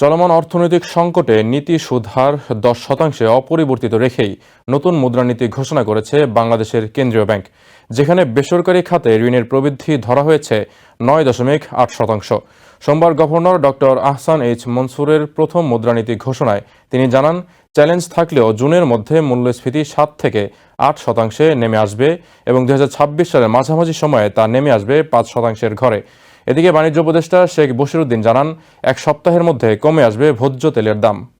চলমান অর্থনৈতিক সংকটে নীতি সুধার দশ শতাংশে অপরিবর্তিত রেখেই নতুন মুদ্রানীতি ঘোষণা করেছে বাংলাদেশের কেন্দ্রীয় ব্যাংক, যেখানে বেসরকারি খাতে ঋণের প্রবৃদ্ধি ধরা হয়েছে নয় দশমিক আট শতাংশ। সোমবার গভর্নর ডক্টর আহসান এইচ মনসুরের প্রথম মুদ্রানীতি ঘোষণায় তিনি জানান, চ্যালেঞ্জ থাকলেও জুনের মধ্যে মূল্যস্ফীতি সাত থেকে আট শতাংশে নেমে আসবে এবং দু হাজার ছাব্বিশ সালের মাঝামাঝি সময়ে তা নেমে আসবে পাঁচ শতাংশের ঘরে। এদিকে বাণিজ্য উপদেষ্টা শেখ বশিরুদ্দিন জানান এক সপ্তাহের মধ্যে কমে আসবে ভোজ্য তেলের দাম।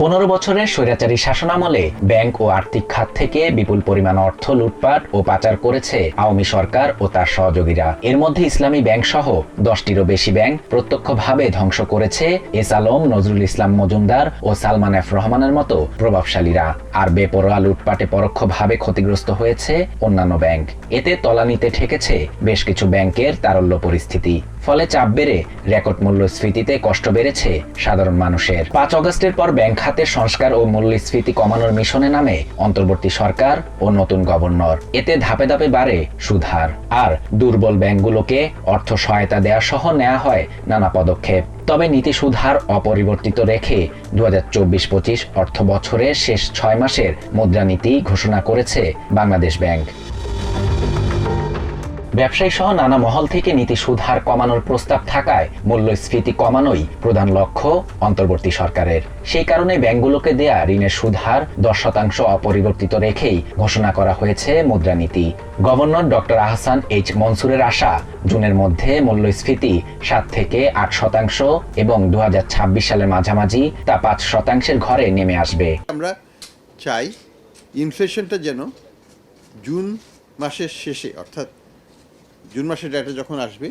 পনেরো বছরের স্বৈরাচারী শাসনামলে ব্যাংক ও আর্থিক খাত থেকে বিপুল পরিমাণ অর্থ লুটপাট ও পাচার করেছে আওয়ামী সরকার ও তার সহযোগীরা। এর মধ্যে ইসলামী ব্যাংক সহ দশটিরও বেশি ব্যাংক প্রত্যক্ষভাবে ধ্বংস করেছে এস আলম, নজরুল ইসলাম মজুমদার ও সালমান এফ রহমানের মতো প্রভাবশালীরা। আর বেপরোয়া লুটপাটে পরোক্ষভাবে ক্ষতিগ্রস্ত হয়েছে অন্যান্য ব্যাংক। এতে তলানিতে ঠেকেছে বেশ কিছু ব্যাংকের তারল্য পরিস্থিতি। ফলে চাপ বেড়ে রেকর্ড মূল্যস্ফীতিতে কষ্ট বেড়েছে সাধারণ মানুষের। পাঁচ অগস্টের পর ব্যাংক খাতের সংস্কার ও মূল্যস্ফীতি কমানোর মিশনে নামে অন্তর্বর্তী সরকার ও নতুন গভর্নর। এতে ধাপে ধাপে বাড়ে সুধার। আর দুর্বল ব্যাংকগুলোকে অর্থ সহায়তা দেওয়া সহ নেওয়া হয় নানা পদক্ষেপ। তবে নীতি সুধার অপরিবর্তিত রেখে দু হাজার চব্বিশ পঁচিশ অর্থ বছরের শেষ ছয় মাসের মুদ্রানীতি ঘোষণা করেছে বাংলাদেশ ব্যাংক। ব্যবসায়ী সহ নানা মহল থেকে নীতি সুদহার কমানোর প্রস্তাব থাকায় মূল্যস্ফীতি কমানোই প্রধান লক্ষ্য অন্তর্বর্তী সরকারের। সেই কারণে ব্যাংকগুলোকে দেয়া ঋণের সুদহার দশ শতাংশ অপরিবর্তিত রেখেই ঘোষণা করা হয়েছে মুদ্রানীতি গভর্নর ডক্টর আহসান এইচ মনসুরের আশা, জুনের মধ্যে মূল্যস্ফীতি সাত থেকে আট শতাংশ এবং দু হাজার ছাব্বিশ সালের মাঝামাঝি তা পাঁচ শতাংশের ঘরে নেমে আসবে। আমরা চাই ইনফ্লেশনটা যেন জুন মাসের শেষে, অর্থাৎ জুন মাসের ডাটা যখন আসবে,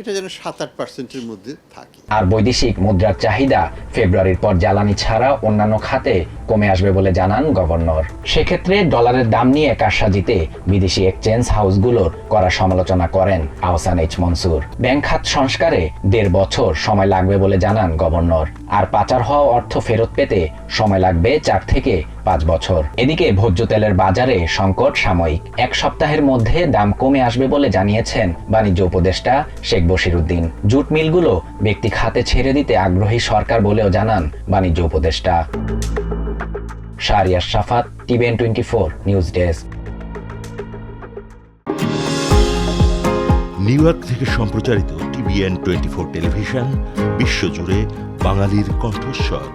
এটা যেন সাত আট পার্সেন্টের মধ্যে থাকে। আর বৈদেশিক মুদ্রার চাহিদা ফেব্রুয়ারির পর জ্বালানি ছাড়া অন্যান্য খাতে কমে আসবে বলে জানান গভর্নর। সেক্ষেত্রে ডলারের দাম নিয়ে কারসাজিতে বিদেশি এক্সচেঞ্জ হাউসগুলোর করা সমালোচনা করেন আহসান এইচ মনসুর। ব্যাংক খাত সংস্কারে দেড় বছর সময় লাগবে বলে জানান গভর্নর। আর পাচার হওয়া অর্থ ফেরত পেতে সময় লাগবে চার থেকে পাঁচ বছর। এদিকে ভোজ্য তেলের বাজারে সংকট সাময়িক। এক সপ্তাহের মধ্যে দাম কমে আসবে বলে জানিয়েছেন বাণিজ্য উপদেষ্টা শেখ বশিরুদ্দিন জুট মিলগুলো ব্যক্তি খাতে ছেড়ে দিতে আগ্রহী সরকার বলেও জানান বাণিজ্য উপদেষ্টা। Shahriar Safat TVN twenty four news desk. New York থেকে সম্প্রচারিত টিভিএন টোয়েন্টি ফোর টেলিভিশন বিশ্বজুড়ে বাঙালির কণ্ঠস্বর।